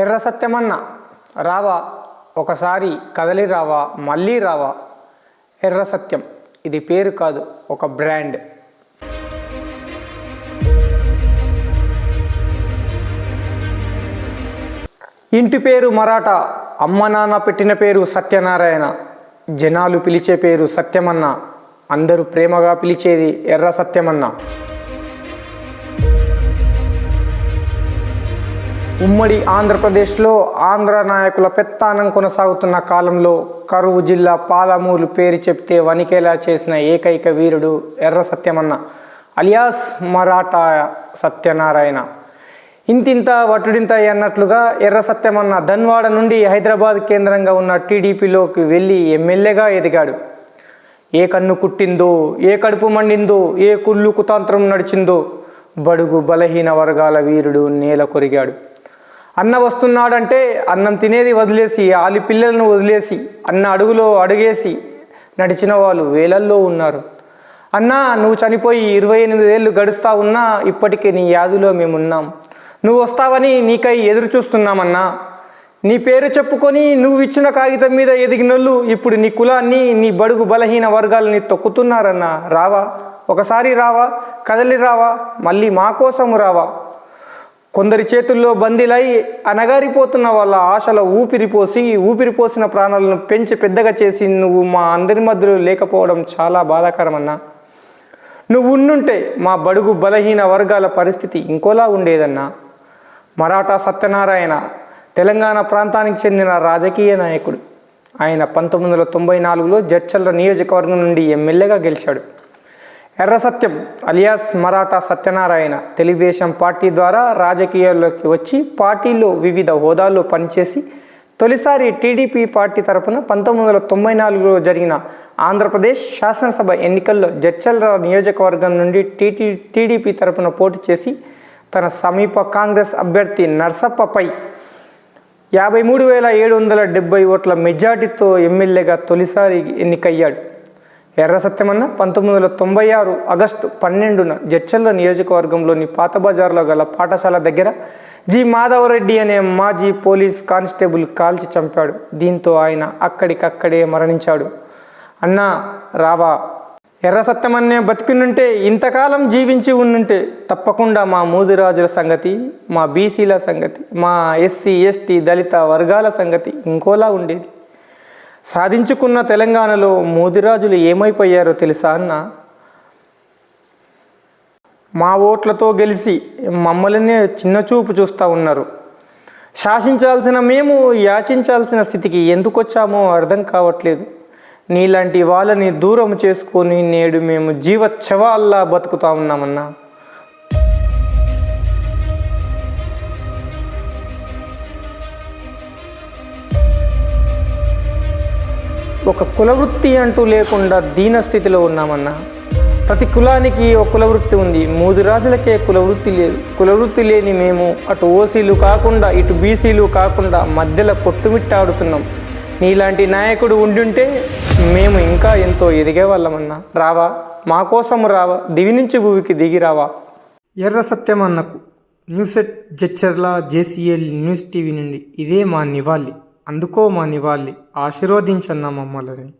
ఎర్ర సత్యమన్న రావా ఒకసారి కదలి రావా మళ్ళీ రావా. ఎర్ర సత్యం ఇది పేరు కాదు ఒక బ్రాండ్. ఇంటి పేరు మరాఠా అమ్మ నాన్న పెట్టిన పేరు సత్యనారాయణ. జనాలు పిలిచే పేరు సత్యమన్న అందరూ ప్రేమగా పిలిచేది ఎర్ర సత్యమన్న. ఉమ్మడి ఆంధ్రప్రదేశ్లో ఆంధ్ర నాయకుల పెత్తానం కొనసాగుతున్న కాలంలో కరువు జిల్లా పాలమూరు పేరు చెప్తే వణికేలా చేసిన ఏకైక వీరుడు ఎర్ర సత్యమన్న అలియాస్ మరాఠా సత్యనారాయణ. ఇంతింత వటుడింత అన్నట్లుగా ఎర్ర సత్యమన్న ధన్వాడ నుండి హైదరాబాద్ కేంద్రంగా ఉన్న టీడీపీలోకి వెళ్ళి ఎమ్మెల్యేగా ఎదిగాడు. ఏ కన్ను కుట్టిందో ఏ కడుపు మండిందో ఏ కుళ్ళు కుతాంత్రం నడిచిందో బడుగు బలహీన వర్గాల వీరుడు నేల కొరిగాడు. అన్న వస్తున్నాడంటే అన్నం తినేది వదిలేసి ఆలి పిల్లలను వదిలేసి అన్న అడుగులో అడుగేసి నడిచిన వాళ్ళు వేలల్లో ఉన్నారు. అన్నా నువ్వు చనిపోయి ఇరవై ఎనిమిదేళ్ళు గడుస్తా ఉన్నా ఇప్పటికే నీ యాదులో మేమున్నాం. నువ్వు వస్తావని నీకై ఎదురు చూస్తున్నామన్నా. నీ పేరు చెప్పుకొని నువ్వు ఇచ్చిన కాగితం మీద ఎదిగినోళ్ళు ఇప్పుడు నీ కులాన్ని నీ బడుగు బలహీన వర్గాలని తొక్కుతున్నారన్నా. రావా ఒకసారి రావా కదలి రావా మళ్ళీ మా కోసము రావా. కొందరి చేతుల్లో బందీలై అనగారిపోతున్న వాళ్ళ ఆశల ఊపిరిపోసి ఊపిరిపోసిన ప్రాణాలను పెంచి పెద్దగా చేసి నువ్వు మా అందరి మధ్యలో లేకపోవడం చాలా బాధాకరమన్నా. నువ్వు ఉండుంటే మా బడుగు బలహీన వర్గాల పరిస్థితి ఇంకోలా ఉండేదన్నా. మరాఠా సత్యనారాయణ తెలంగాణ ప్రాంతానికి చెందిన రాజకీయ నాయకుడు. ఆయన పంతొమ్మిది వందల తొంభై నాలుగులో జడ్చల్ల నియోజకవర్గం నుండి ఎమ్మెల్యేగా గెలిచాడు. ఎర్ర సత్యం అలియాస్ మరాఠా సత్యనారాయణ తెలుగుదేశం పార్టీ ద్వారా రాజకీయాల్లోకి వచ్చి పార్టీలో వివిధ హోదాల్లో పనిచేసి తొలిసారి టీడీపీ పార్టీ తరపున పంతొమ్మిది వందల తొంభై నాలుగులో జరిగిన ఆంధ్రప్రదేశ్ శాసనసభ ఎన్నికల్లో జడ్చల్ల నియోజకవర్గం నుండి టీటీ టీడీపీ తరపున పోటీ చేసి తన సమీప కాంగ్రెస్ అభ్యర్థి నర్సప్పపై యాభై మూడు వేల ఏడు వందల డెబ్బై ఓట్ల మెజార్టీతో ఎమ్మెల్యేగా తొలిసారి ఎన్నికయ్యాడు. ఎర్ర సత్యమన్న పంతొమ్మిది వందల తొంభై ఆరు ఆగస్టు పన్నెండున జడ్చల్ల నియోజకవర్గంలోని పాత బజార్లో గల పాఠశాల దగ్గర జి మాధవరెడ్డి అనే మాజీ పోలీస్ కానిస్టేబుల్ కాల్చి చంపాడు. దీంతో ఆయన అక్కడికక్కడే మరణించాడు. అన్నా రావా. ఎర్ర సత్యమన్నే బతికినుంటే ఇంతకాలం జీవించి ఉండుంటే తప్పకుండా మా మూదిరాజుల సంగతి మా బీసీల సంగతి మా ఎస్సీ ఎస్టీ దళిత వర్గాల సంగతి ఇంకోలా ఉండేది. సాధించుకున్న తెలంగాణలో మోదిరాజులు ఏమైపోయారో తెలుసా అన్న? మా ఓట్లతో గెలిచి మమ్మల్ని చిన్నచూపు చూస్తూ ఉన్నారు. శాసించాల్సిన మేము యాచించాల్సిన స్థితికి ఎందుకు వచ్చామో అర్థం కావట్లేదు. నీలాంటి వాళ్ళని దూరం చేసుకొని నేడు మేము జీవచ్చవాల్లా బతుకుతా ఉన్నామన్నా. ఒక కులవృత్తి అంటూ లేకుండా దీన స్థితిలో ఉన్నామన్నా ప్రతి కులానికి ఒక కులవృత్తి ఉంది. మూడు రాజులకే కులవృత్తి లేదు కులవృత్తి లేని మేము అటు ఓసీలు కాకుండా ఇటు బీసీలు కాకుండా మధ్యలో కొట్టుమిట్టాడుతున్నాం. నీలాంటి నాయకుడు ఉండుంటే మేము ఇంకా ఎంతో ఎదిగేవాళ్ళమన్నా. రావా మా కోసం రావా దివి నుంచి భూమికి దిగి రావా. ఎర్ర సత్యం అన్నకు. న్యూసెట్ జచ్చర్ల జేసీఎల్ న్యూస్ టీవీ నుండి ఇదే మా నివాళి. అందుకోమని వాళ్ళు నివాళి ఆశీర్వదించన్నా మమ్మల్ని.